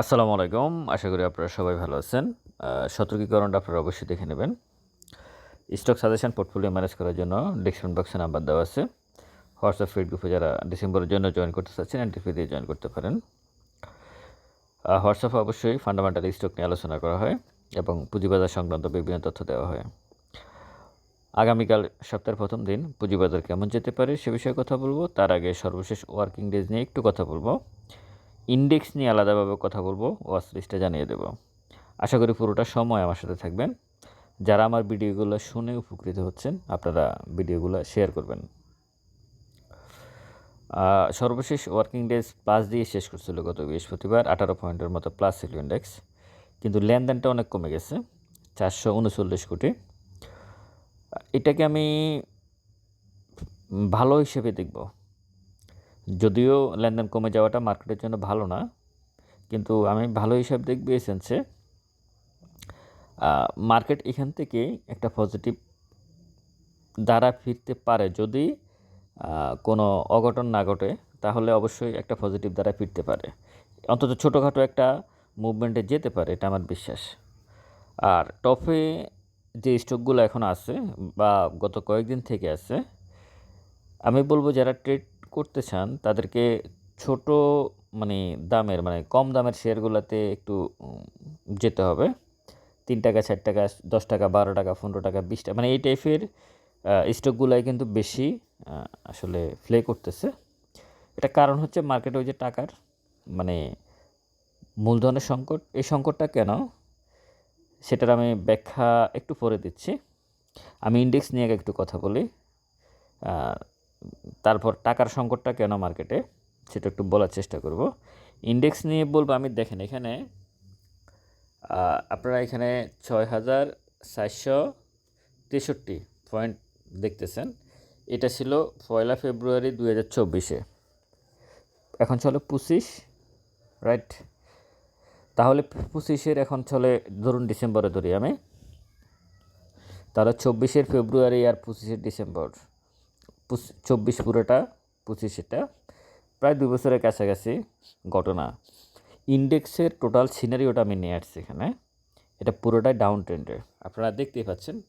আসসালামু আলাইকুম। আশা করি আপনারা সবাই ভালো আছেন। সতর্কীকরণটা আপনারা অবশ্যই দেখে নেবেন। স্টক সাজেশন পোর্টফোলিও ম্যানেজ করার জন্য ডিসক্রিপশন বক্সে নাম্বার দেওয়া আছে। হোয়াটসঅ্যাপ ফিড গ্রুপে যারা ডিসেম্বরের জন্য জয়েন করতে চাচ্ছেন এন্ট্রি দিয়ে জয়েন করতে পারেন। হোয়াটসঅ্যাপে অবশ্যই ফান্ডামেন্টাল স্টক নিয়ে আলোচনা করা হয় এবং পুঁজিবাজার সংক্রান্ত বিভিন্ন তথ্য দেওয়া হয়। আগামীকাল সপ্তাহের প্রথম দিন পুঁজিবাজার কেমন যেতে পারে সে বিষয়ে কথা বলব। তার আগে সর্বশেষ ওয়ার্কিং ডেজ নিয়ে একটু কথা বলব। ইন্ডেক্স নিয়ে আলাদাভাবে কথা বলব ওয়াচ লিস্টে জানিয়ে দেব। আশা করি পুরোটা সময় আমার সাথে থাকবেন। যারা আমার ভিডিওগুলো শুনে উপকৃত হচ্ছেন, আপনারা ভিডিওগুলো শেয়ার করবেন। সর্বশেষ ওয়ার্কিং ডেজ প্লাস দিয়ে শেষ করছিল গত বৃহস্পতিবার, আঠারো পয়েন্টের মতো প্লাস ছিল ইন্ডেক্স কিন্তু লেনদেনটা অনেক কমে গেছে, চারশো উনচল্লিশ কোটি। এটাকে আমি ভালো হিসেবে দেখব। যদিও লেনদেন কমে যাওয়াটা মার্কেটের জন্য ভালো না, কিন্তু আমি ভালো হিসাব দেখব এই সেন্সে মার্কেট এখান থেকে একটা পজিটিভ দ্বারা ফিরতে পারে যদি কোনো অঘটন না ঘটে, তাহলে অবশ্যই একটা পজিটিভ দ্বারা ফিরতে পারে। অন্তত ছোটোখাটো একটা মুভমেন্টে যেতে পারে, এটা আমার বিশ্বাস। আর টপে যে স্টকগুলো এখন আছে বা গত কয়েকদিন থেকে আছে, আমি বলব যারা ট্রেড করতে চান, তাদেরকে ছোট মানে দামের মানে কম দামের শেয়ারগুলোতে একটু যেতে হবে। তিন টাকা, চার টাকা, দশ টাকা, বারো টাকা, পনেরো টাকা, বিশ টাকা মানে এই টাইপের স্টকগুলাই কিন্তু বেশি আসলে প্লে করতেছে। এটা কারণ হচ্ছে মার্কেটে ওই যে টাকার মানে মূলধনের সংকট, এই সংকটটা কেন? সেটার আমি ব্যাখ্যা একটু পরে দিচ্ছি। আমি ইন্ডেক্স নিয়ে একটু কথা বলি। তারপর টাকার সংকটটা কেন মার্কেটে সেটা একটু বলার চেষ্টা করব। ইন্ডেক্স নিয়ে বলব, আমি দেখেন এখানে আপনারা এখানে ছয় হাজার চারশো তেষট্টি পয়েন্ট দেখতেছেন। এটা ছিল পয়লা ফেব্রুয়ারি দুই হাজার চব্বিশে। এখন চলো পঁচিশ রাইট তাহলে পঁচিশের এখন চলে, ধরুন ডিসেম্বরে ধরি আমি। তাহলে চব্বিশের ফেব্রুয়ারি আর পঁচিশের ডিসেম্বর। চব্বিশ পুরোটা পঁচিশেটা প্রায় দুই বছরের কাছাকাছি ঘটনা। ইন্ডেক্সের টোটাল সিনারিওটা আমি নিয়ে আসছি এখানে। এটা পুরোটাই ডাউন ট্রেন্ডের আপনারা দেখতেই পাচ্ছেন।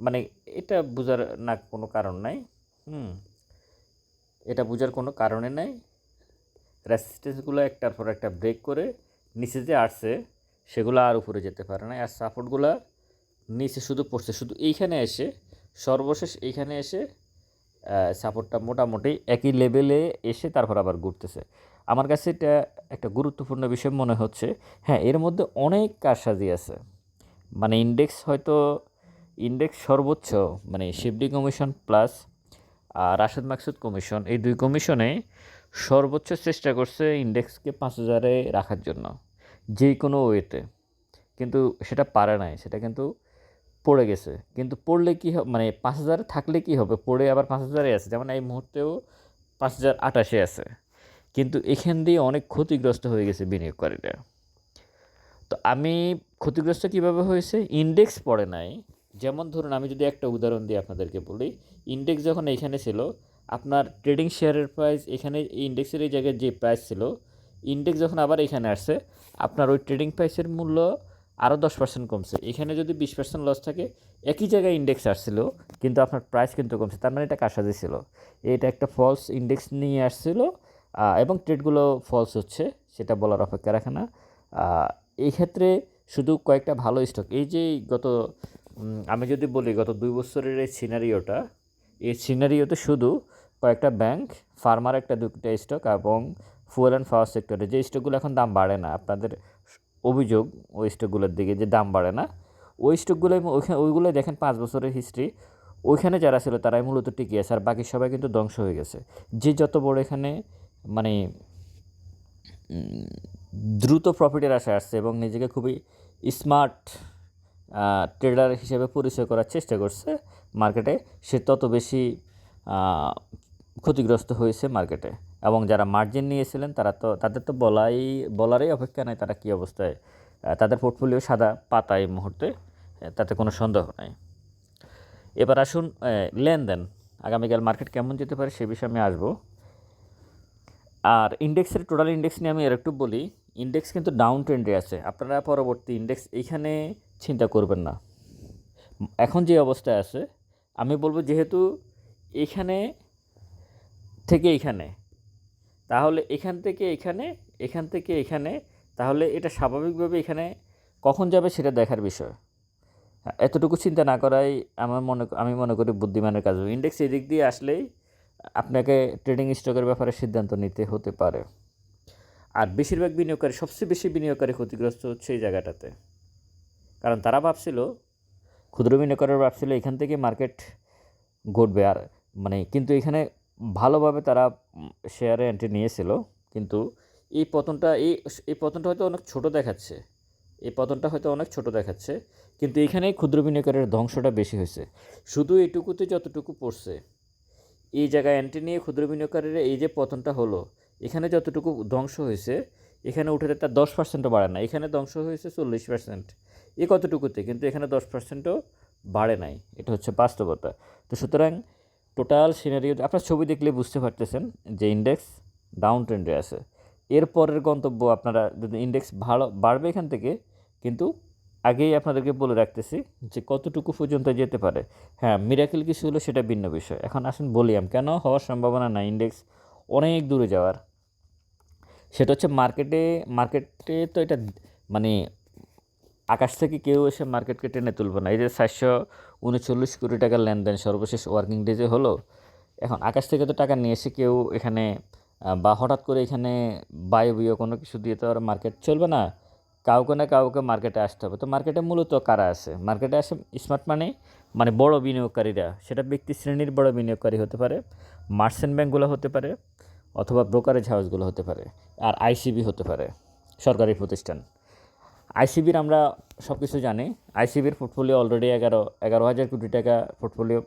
মানে এটা বোঝার না কোনো কারণ নাই। হুম। এটা বোঝার কোনো কারণে নাই। রেসিস্টেন্সগুলো একটার পর একটা ব্রেক করে নিচে যে আসছে, সেগুলো আর উপরে যেতে পারে না। আর সাপোর্টগুলো নিচে শুধু পড়ছে। শুধু এইখানে এসে, সর্বশেষ এইখানে এসে সাপোর্টটা মোটামুটি একই লেভেলে এসে তারপর আবার ঘুরতেছে। আমার কাছে এটা একটা গুরুত্বপূর্ণ বিষয় মনে হচ্ছে। হ্যাঁ এর মধ্যে অনেক কারসাজি আছে। মানে ইন্ডেক্স হয়তো ইন্ডেক্স সর্বোচ্চ মানে শিবডি কমিশন প্লাস আর রাশেদ মাকসুদ কমিশন এই দুই কমিশনে সর্বোচ্চ চেষ্টা করছে ইন্ডেক্সকে পাঁচ হাজারে রাখার জন্য যে কোনো ওয়েতে কিন্তু সেটা পারে নাই, সেটা কিন্তু পড়ে গেছে। কিন্তু পড়লে কী মানে পাঁচ হাজার থাকলে কী হবে? পড়ে আবার পাঁচ হাজারে আছে। যেমন এই মুহূর্তেও পাঁচ হাজার আটাশে আছে। কিন্তু এখান দিয়ে অনেক ক্ষতিগ্রস্ত হয়ে গেছে বিনিয়োগকারীরা। তো আমি ক্ষতিগ্রস্ত কীভাবে হয়েছে? ইন্ডেক্স পড়ে নাই। যেমন ধরুন, আমি যদি একটা উদাহরণ দিই আপনাদেরকে বলি ইন্ডেক্স যখন এখানে ছিল, আপনার ট্রেডিং শেয়ারের প্রাইস এখানে ইন্ডেক্সের এই জায়গায় যে প্রাইস ছিল ইন্ডেক্স যখন আবার এখানে আসছে, আপনার ওই ট্রেডিং প্রাইসের মূল্য আরও দশ পার্সেন্ট কমছে। এখানে যদি বিশ পার্সেন্ট লস থাকে, একই জায়গায় ইন্ডেক্স আসছিল, কিন্তু আপনার প্রাইস কিন্তু কমছে। তার মানে এটা কারসাজি ছিল। এটা একটা ফলস ইন্ডেক্স নিয়ে আসছিল এবং ট্রেডগুলো ফলস হচ্ছে, সেটা বলার অপেক্ষা রাখে না। এই ক্ষেত্রে শুধু কয়েকটা ভালো স্টক এই যে গত আমি যদি বলি, গত দুই বছরের এই সিনারিওটা এই সিনারিওতে শুধু কয়েকটা ব্যাংক ফার্মার একটা দুটা স্টক এবং ফুয়েল অ্যান্ড পাওয়ার সেক্টরে যে স্টকগুলো এখন দাম বাড়ে না, আপনাদের অভিযোগ ওই স্টকগুলোর দিকে যে দাম বাড়ে না। ওই স্টকগুলো ওইখানে ওইগুলো দেখেন পাঁচ বছরের হিস্ট্রি ওইখানে যারা ছিল তারাই মূলত টিকে আছে আর বাকি সবাই কিন্তু ধ্বংস হয়ে গেছে। যে যত বড় এখানে মানে দ্রুত প্রফিটের আশা আসছে এবং নিজেকে খুবই স্মার্ট ট্রেডার হিসেবে পরিচয় করার চেষ্টা করছে মার্কেটে সে তত বেশি ক্ষতিগ্রস্ত হয়েছে মার্কেটে এবং যারা মার্জিন নিয়েছিলেন, তারা তো, তাদের তো বলাই, বলারই অপেক্ষা নাই তারা কী অবস্থায় তাদের পোর্টফোলিও সাদা পাতা এই মুহূর্তে তাতে কোনো সন্দেহ নাই। এবার আসুন লেনদেন, আগামীকাল মার্কেট কেমন যেতে পারে সে বিষয়ে আমি আসব। আর ইন্ডেক্সের টোটাল ইন্ডেক্স নিয়ে আমি আর একটু বলি ইন্ডেক্স কিন্তু ডাউন ট্রেন্ডে আছে, আপনারা পরবর্তী ইন্ডেক্স এইখানে চিন্তা করবেন না। এখন যে অবস্থায় আছে, আমি বলব যেহেতু এখানে থেকে এখানে তাহলে এখান থেকে এখানে এখান থেকে এখানে তাহলে এটা স্বাভাবিকভাবে এখানে কখন যাবে সেটা দেখার বিষয়। হ্যাঁ, এতটুকু চিন্তা না করাই আমার মনে আমি মনে করি বুদ্ধিমানের কাজ ইন্ডেক্স এদিক দিয়ে আসলেই আপনাকে ট্রেডিং স্টকের ব্যাপারে সিদ্ধান্ত নিতে হতে পারে। আর বেশিরভাগ বিনিয়োগকারী সবচেয়ে বেশি বিনিয়োগকারী ক্ষতিগ্রস্ত হচ্ছে এই জায়গাটাতে। কারণ তারা ভাবছিল ক্ষুদ্র বিনিয়োগকারীরা ভাবছিল এখান থেকে মার্কেট ঘটবে। আর মানে কিন্তু এখানে ভালোভাবে তারা শেয়ারে এন্ট্রি নিয়েছিল। কিন্তু এই পতনটা, এই এই পতনটা হয়তো অনেক ছোট দেখাচ্ছে। এই পতনটা হয়তো অনেক ছোট দেখাচ্ছে। কিন্তু এখানেই ক্ষুদ্র বিনিয়োগকারীর ধ্বংসটা বেশি হয়েছে। শুধু এইটুকুতে যতটুকু পড়ছে, এই জায়গায় এন্ট্রি নিয়ে ক্ষুদ্র বিনিয়োগকারীরা এই যে পতনটা হলো, এখানে যতটুকু ধ্বংস হয়েছে, এখানে উঠে তার দশ পার্সেন্টও বাড়ে না। এখানে ধ্বংস হয়েছে চল্লিশ পার্সেন্ট এ কতটুকুতে? কিন্তু এখানে দশ পার্সেন্টও বাড়ে নাই। এটা হচ্ছে বাস্তবতা। তো সুতরাং টোটাল সিনারিও আপনার ছবি দেখলে বুঝতে পারতেছেন যে ইন্ডেক্স ডাউন ট্রেন্ডে আছে। এর পরের গন্তব্য আপনারা যদি ইন্ডেক্স ভালো, বাড়বে এখান থেকে, কিন্তু আগেই আপনাদেরকে বলে রাখতেছি যে কতটুকু পর্যন্ত যেতে পারে। হ্যাঁ মিরাকেল কিছু হলো সেটা ভিন্ন বিষয়। এখন আসুন বলি আমি, কেন হওয়ার সম্ভাবনা নাই ইন্ডেক্স অনেক দূরে যাওয়ার? সেটা হচ্ছে মার্কেটে মার্কেটে তো এটা মানে আকাশ থেকে কেউ এসে মার্কেটকে টেনে তুলবে না। এই যে চারশো উনচল্লিশ কোটি টাকার লেনদেন সর্বশেষ ওয়ার্কিং ডেজে হলো। এখন আকাশ থেকে তো টাকা নিয়ে এসে কেউ এখানে বা হঠাৎ করে এখানে বায়ু বিয় কোনো কিছু দিয়ে তো আর মার্কেট চলবে না। কাউকে না কাউকে মার্কেটে আসতে হবে। তো মার্কেটে মূলত কারা আছে? মার্কেটে আসে স্মার্ট মানি মানে বড় বিনিয়োগকারীরা। সেটা ব্যক্তি শ্রেণির বড় বিনিয়োগকারী হতে পারে মার্চেন্ট ব্যাঙ্কগুলো হতে পারে, অথবা ব্রোকারেজ হাউসগুলো হতে পারে, আর আইসিবি হতে পারে, সরকারি প্রতিষ্ঠান। আইসিবির আমরা সব কিছু জানি। আইসিবির পোর্টফোলিও অলরেডি এগারো এগারো হাজার কোটি টাকা পোর্টফোলিও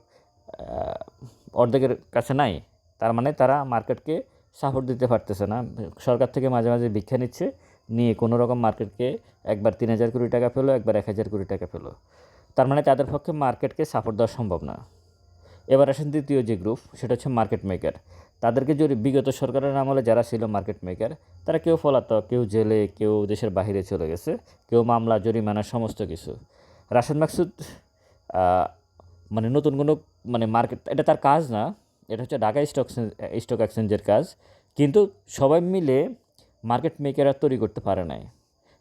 অর্ধেকের কাছে নাই। তার মানে তারা মার্কেটকে সাপোর্ট দিতে পারতেছে না। সরকার থেকে মাঝে মাঝে ভিক্ষা নিচ্ছে, নিয়ে কোনো রকম মার্কেটকে একবার তিন হাজার কোটি টাকা পেল, একবার এক হাজার কোটি টাকা পেল। তার মানে তাদের পক্ষে মার্কেটকে সাপোর্ট দেওয়া সম্ভব না। এবার আসেন দ্বিতীয় যে গ্রুপ সেটা হচ্ছে মার্কেট মেকার তাদেরকে যদি বিগত সরকারের আমলে যারা ছিল মার্কেট মেকার তারা কেউ পলাতক, কেউ জেলে, কেউ দেশের বাইরে চলে গেছে, কেউ মামলা, জরিমানা, সমস্ত কিছু। রাশেদ মাকসুদ মানে নতুন কোনো মানে মার্কেট এটা তার কাজ না, এটা হচ্ছে ঢাকা স্টক স্টক এক্সচেঞ্জের কাজ, কিন্তু সবাই মিলে মার্কেট মেকার আর তৈরি করতে পারে নাই।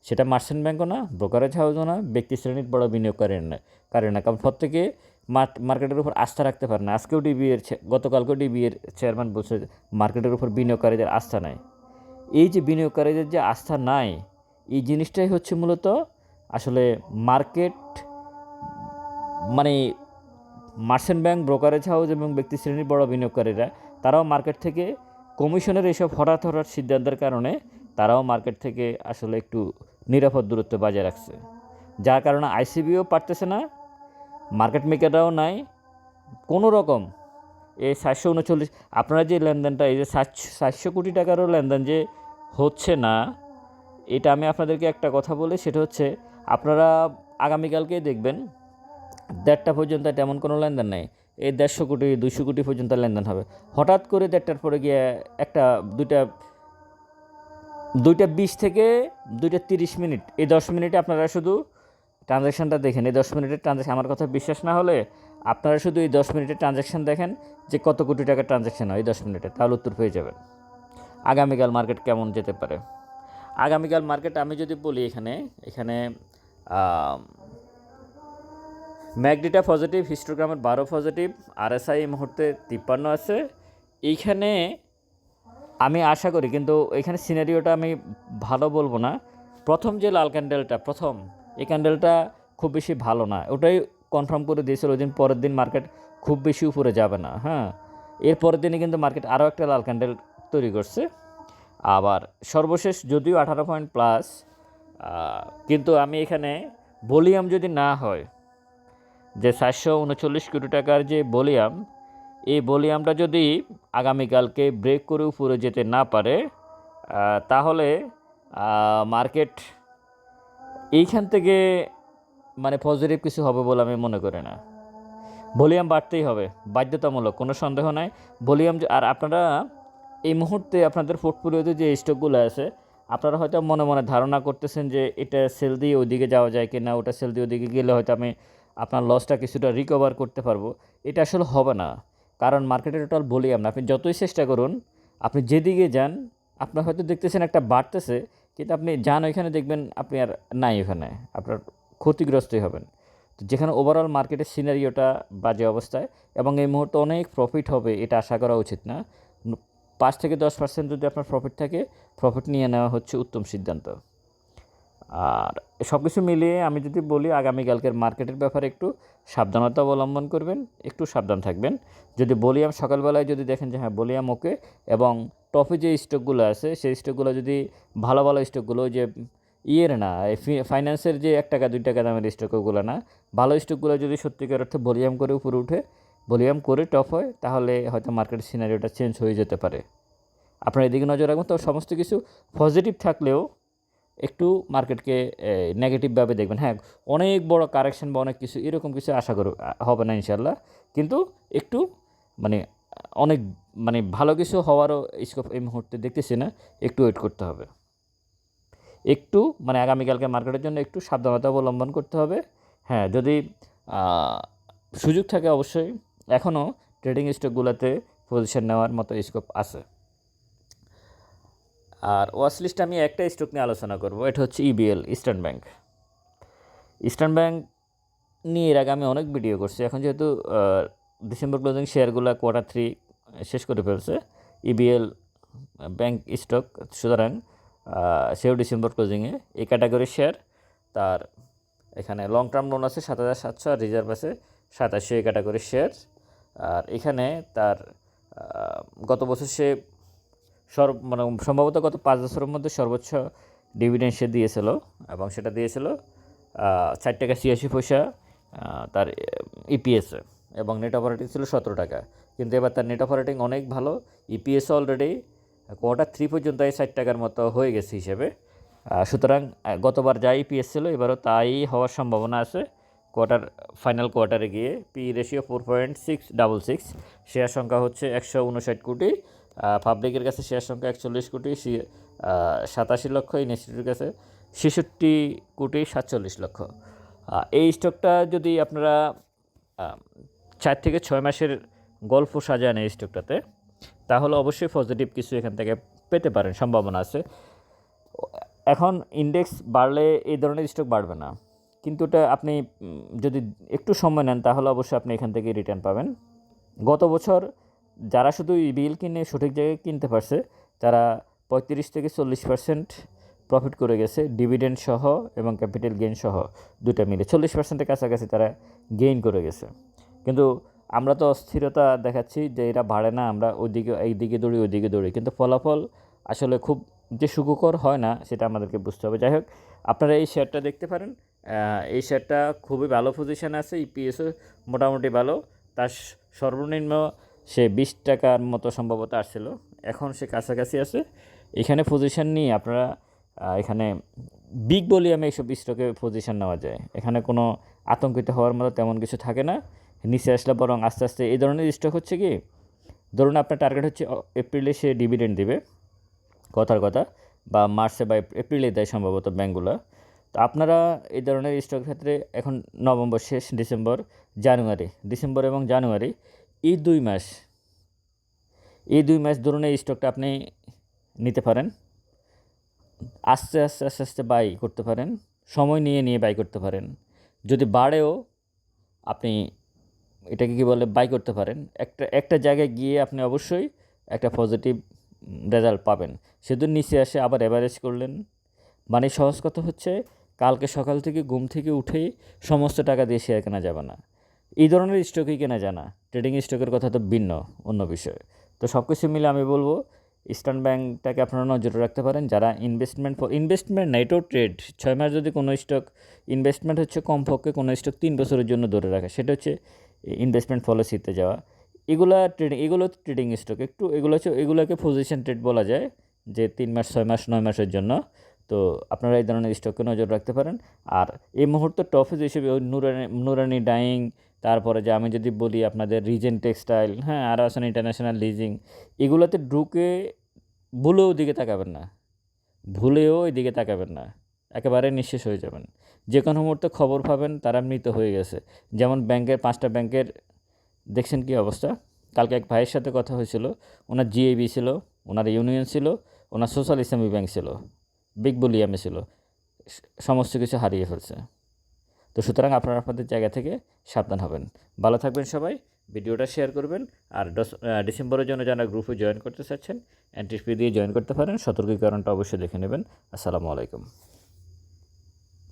সেটা মার্চেন্ট ব্যাঙ্কও না ব্রোকারেজ হাউসও না, ব্যক্তি শ্রেণির বড় বিনিয়োগকারী না কারণ না। কারণ প্রত্যেকে মার্কেটের উপর আস্থা রাখতে পারে না। আজকেও ডিবি এর গতকালকেও ডিবি এর চেয়ারম্যান বলছে মার্কেটের উপর বিনিয়োগকারীদের আস্থা নাই। এই যে বিনিয়োগকারীদের যে আস্থা নাই, এই জিনিসটাই হচ্ছে মূলত আসলে মার্কেট মানে মার্চেন্ট ব্যাংক, ব্রোকারেজ হাউস এবং ব্যক্তি শ্রেণির বড় বিনিয়োগকারীরা, তারাও মার্কেট থেকে কমিশনের এইসব হঠাৎ হঠাৎ সিদ্ধান্তের কারণে তারাও মার্কেট থেকে আসলে একটু নিরাপদ দূরত্ব বজায় রাখছে। যার কারণে আইসিবিও পারতেছে না মার্কেট মেকাররাও নাই, কোনো রকম। এই সাতশো উনচল্লিশ, আপনারা যে লেনদেনটা, এই যে সাতশো সাতশো কোটি টাকারও লেনদেন যে হচ্ছে না, এটা আমি আপনাদেরকে একটা কথা বলি, সেটা হচ্ছে আপনারা আগামীকালকেই দেখবেন, দেড়টা পর্যন্ত তেমন কোনো লেনদেন নেই। এই দেড়শো কোটি দুশো কোটি পর্যন্ত লেনদেন হবে। হঠাৎ করে দেড়টার পরে গিয়ে একটা দুইটা দুইটা বিশ থেকে দুইটা তিরিশ মিনিট, এই দশ মিনিটে আপনারা শুধু ট্রানজ্যাকশানটা দেখেন এই দশ মিনিটের ট্রানজ্যাকশন আমার কথা বিশ্বাস না হলে আপনারা শুধু এই দশ মিনিটের ট্রানজ্যাকশান দেখেন যে কত কোটি টাকার ট্রানজ্যাকশান হয় এই দশ মিনিটে তাহলে উত্তর পেয়ে যাবেন। আগামীকাল মার্কেট কেমন যেতে পারে? আগামীকাল মার্কেট আমি যদি বলি এখানে এখানে আম, ম্যাকডিটা পজিটিভ হিস্টোগ্রামের বারো পজিটিভ আরএসআই এই মুহূর্তে তিপ্পান্ন আছে। এইখানে আমি আশা করি কিন্তু এখানে সিনারিওটা আমি ভালো বলব না। প্রথম যে লাল ক্যান্ডেলটা প্রথম এই ক্যান্ডেলটা খুব বেশি ভালো না। ওটাই কনফার্ম করে দিয়েছিল ওই দিন পরের দিন মার্কেট খুব বেশি উপরে যাবে না হ্যাঁ? এর পরের দিনে কিন্তু মার্কেট আরও একটা লাল ক্যান্ডেল তৈরি করছে। আবার সর্বশেষ যদিও আঠারো পয়েন্ট প্লাস কিন্তু আমি এখানে ভলিউম যদি না হয়, যে সাতশো উনচল্লিশ কোটি টাকার যে ভলিউম এই ভলিউমটা যদি আগামীকালকে ব্রেক করে উপরে যেতে না পারে তাহলে মার্কেট এইখান থেকে মানে পজিটিভ কিছু হবে বলে আমি মনে করি না। ভলিউম বাড়তেই হবে, বাধ্যতামূলক, কোনো সন্দেহ নাই। ভলিউম আর আপনারা এই মুহূর্তে আপনাদের পোর্টফোলিওতে যে স্টকগুলো আছে, আপনারা হয়তো মনে মনে ধারণা করতেছেন যে এটা সেল দিয়ে ওদিকে যাওয়া যায় কি না ওটা সেল দিয়ে ওদিকে গেলে হয়তো আমি আপনার লসটা কিছুটা রিকভার করতে পারব। এটা আসলে হবে না। কারণ মার্কেটে টোটাল বলি আমরা আপনি যতই চেষ্টা করুন, আপনি যেদিকে যান, আপনার হয়তো দেখতেছেন একটা বাড়তেছে কিন্তু আপনি যান ওইখানে দেখবেন আপনি আর নাই ওখানে, আপনার ক্ষতিগ্রস্তই হবেন। তো যেখানে ওভারঅল মার্কেটের সিনারিওটা বাজে অবস্থায় এবং এই মুহূর্তে অনেক প্রফিট হবে, এটা আশা করা উচিত না। পাঁচ থেকে দশ পার্সেন্ট যদি আপনার প্রফিট থাকে প্রফিট নিয়ে নেওয়া হচ্ছে উত্তম সিদ্ধান্ত। আর সব কিছু মিলিয়ে আমি যদি বলি, আগামীকালকের মার্কেটের ব্যাপারে একটু সাবধানতা অবলম্বন করবেন, একটু সাবধান থাকবেন। যদি বলিয়াম সকালবেলায় যদি দেখেন যে হ্যাঁ বলিয়াম ওকে এবং টপে যে স্টকগুলো আছে, সেই স্টকগুলো যদি ভালো ভালো স্টকগুলো যে ইয়ের না ফাইন্যান্সের যে এক টাকা, দুই টাকা দামের স্টকগুলো না, ভালো স্টকগুলো যদি সত্যিকার অর্থে ভলিউম করে উপরে উঠে ভলিউম করে টপ হয়, তাহলে হয়তো মার্কেটের সিনারিওটা চেঞ্জ হয়ে যেতে পারে। আপনার এদিকে নজর রাখবেন, তো সমস্ত কিছু পজিটিভ থাকলেও একটু মার্কেটকে নেগেটিভভাবে দেখবেন। হ্যাঁ অনেক বড় কারেকশন বা অনেক কিছু, এরকম কিছু আশা করো হবে না ইনশাল্লাহ কিন্তু একটু মানে অনেক মানে ভালো কিছু হওয়ারও স্কোপ এই মুহূর্তে দেখতেছি না, একটু ওয়েট করতে হবে। একটু মানে আগামীকালকে মার্কেটের জন্য একটু সাবধানতা অবলম্বন করতে হবে। হ্যাঁ যদি সুযোগ থাকে অবশ্যই, এখনও ট্রেডিং স্টকগুলোতে পজিশন নেওয়ার মতো স্কোপ আছে। আর ওয়াচ আমি একটা স্টক নিয়ে আলোচনা করব, এটা হচ্ছে EBL Eastern Bank Eastern Bank নিয়ে এর আগে আমি অনেক ভিডিও করছি, এখন যেহেতু ডিসেম্বর ক্লোজিং শেয়ারগুলো কোয়ার্টার থ্রি শেষ করে ফেলছে। ইবিএল ব্যাংক স্টক সুতরাং সেও ডিসেম্বর ক্লোজিংয়ে এই ক্যাটাগরির শেয়ার তার এখানে লং টার্ম লোন আছে সাত হাজার সাতশো আর রিজার্ভ আছে সাতাশশো এই ক্যাটাগরির শেয়ার আর এখানে তার গত বছর সে সর্ব মানে সম্ভবত গত পাঁচ বছরের মধ্যে সর্বোচ্চ ডিভিডেন্ড সে দিয়েছিল এবং সেটা দিয়েছিল চার টাকা ছিয়াশি পয়সা তার ইপিএসে এবং নেট অপারেটিং ছিল সতেরো টাকা। কিন্তু এবার তার নেট অপারেটিং অনেক ভালো। ইপিএস অলরেডি কোয়ার্টার থ্রি পর্যন্ত এই ষাট টাকার মতো হয়ে গেছে হিসেবে। সুতরাং গতবার যা ইপিএস ছিল, এবারও তাই হওয়ার সম্ভাবনা আছে। কোয়ার্টার ফাইনাল কোয়ার্টারে গিয়ে P ratio four point six double six share সংখ্যা হচ্ছে একশো উনষাট কোটি। পাবলিকের কাছে শেয়ার সংখ্যা একচল্লিশ কোটি সাতাশি লক্ষ ইনস্টিটিউটের কাছে ছেষট্টি কোটি সাতচল্লিশ লক্ষ। এই স্টকটা যদি আপনারা চার থেকে ছয় মাসের গল্প সাজান এই স্টকটাতে। তাহলে অবশ্যই পজিটিভ কিছু এখান থেকে পেতে পারেন, সম্ভাবনা আছে। এখন ইন্ডেক্স বাড়লে এই ধরনের স্টক বাড়বে না। কিন্তু এটা আপনি যদি একটু সময় নেন, তাহলে অবশ্যই আপনি এখান থেকে রিটার্ন পাবেন। গত বছর যারা শুধু বিল কিনে সঠিক জায়গায় কিনতে পারছে, তারা পঁয়ত্রিশ থেকে চল্লিশ পার্সেন্ট প্রফিট করে গেছে। ডিভিডেন্ড সহ এবং ক্যাপিটাল গেইন সহ দুটা মিলে চল্লিশ পার্সেন্টের কাছাকাছি তারা গেইন করে গেছে। কিন্তু আমরা তো অস্থিরতা দেখাচ্ছি যে এটা বাড়ে না, আমরা ওইদিকে, এইদিকে দৌড়ি, ওইদিকে দৌড়ি। কিন্তু ফলাফল আসলে খুব যে সুখকর হয় না, সেটা আমাদেরকে বুঝতে হবে। যাই হোক, আপনারা এই শেয়ারটা দেখতে পারেন। এই শেয়ারটা খুবই ভালো পজিশান আছে ইপিএসও মোটামুটি ভালো। তার সর্বনিম্ন সে বিশ টাকার মতো সম্ভবত আসছিল। এখন সে কাছাকাছি আছে। এখানে পজিশন নিয়ে আপনারা এখানে বিগ ভলিউমে এইসব স্টকে পজিশন নেওয়া যায়। এখানে কোনো আতঙ্কিত হওয়ার মতো তেমন কিছু থাকে না। নিচে আসলে বরং আস্তে আস্তে এই ধরনের স্টক হচ্ছে কি, ধরুন আপনার টার্গেট হচ্ছে এপ্রিলে সে ডিভিডেন্ড দেবে, কথার কথা, বা মার্চে বা এপ- এপ্রিলে দেয় সম্ভবত ব্যাঙ্কগুলো তো আপনারা এই ধরনের স্টক ক্ষেত্রে এখন নভেম্বর শেষ, ডিসেম্বর, জানুয়ারি, ডিসেম্বর এবং জানুয়ারি, এই দুই মাস, এই দুই মাস ধরুন এই স্টকটা আপনি নিতে পারেন, আস্তে আস্তে আস্তে আস্তে বাই করতে পারেন, সময় নিয়ে নিয়ে বাই করতে পারেন। যদি বাড়েও আপনি এটাকে কি বলে বাই করতে পারেন। একটা একটা জায়গায় গিয়ে আপনি অবশ্যই একটা পজিটিভ রেজাল্ট পাবেন। সেদিন নিচে আসে আবার অ্যাভারেজ করলেন। মানে সহজ কথা হচ্ছে, কালকে সকাল থেকে ঘুম থেকে উঠেই সমস্ত টাকা দিয়ে শেয়ার কেনা যাবে না। এই ধরনের স্টকই কেনা যায় না। ট্রেডিং স্টকের কথা তো ভিন্ন, অন্য বিষয়। তো সব কিছু মিলে আমি বলব ইস্টার্ন ব্যাংকটাকে আপনারা নজরে রাখতে পারেন। যারা ইনভেস্টমেন্ট ফর ইনভেস্টমেন্ট না এটাও ট্রেড ছয় মাস যদি কোনো স্টক ইনভেস্টমেন্ট হচ্ছে, কমপক্ষে কোনো স্টক তিন বছরের জন্য ধরে রাখা। সেটা হচ্ছে ইনভেস্টমেন্ট পলিসিতে যাওয়া। এগুলা ট্রেডিং এগুলো ট্রেডিং স্টক একটু এগুলো হচ্ছে, এগুলোকে পজিশন ট্রেড বলা যায়, যে তিন মাস, ছয় মাস, নয় মাসের জন্য। তো আপনারা এই ধরনের স্টকে নজর রাখতে পারেন। আর এই মুহূর্তে হিসেবে ওই নুরানি নুরানি ডাইং তারপরে যে আমি যদি বলি আপনাদের রিজেন টেক্সটাইল হ্যাঁ আরও আছেন ইন্টারন্যাশনাল লিজিং এগুলোতে ঢুকে ভুলেও দিকে তাকাবেন না। ভুলেও ওই দিকে তাকাবেন না। একেবারে নিঃশেষ হয়ে যাবেন। যে কোনো মুহূর্তে খবর পাবেন, তারা মৃত হয়ে গেছে। যেমন ব্যাংকের পাঁচটা ব্যাংকের, দেখছেন কি অবস্থা? কালকে এক ভাইয়ের সাথে কথা হয়েছিল। ওনার জিএবি ছিল, ওনার ইউনিয়ন ছিল, ওনার সোশ্যাল ইসলামী ব্যাংক ছিল, বিগ বুলিয়ামে ছিল সমস্ত কিছু হারিয়ে ফেলছে। তো সুতরাং আপনারা আপনাদের জায়গা থেকে সাবধান হবেন। ভালো থাকবেন সবাই, ভিডিওটা শেয়ার করবেন, আর ডিসেম্বরের জন্য যারা গ্রুপে জয়েন করতে চাচ্ছেন এনটিপি দিয়ে জয়েন করতে পারেন। সতর্কীকরণটা অবশ্যই দেখে নেবেন। আসসালামু আলাইকুম।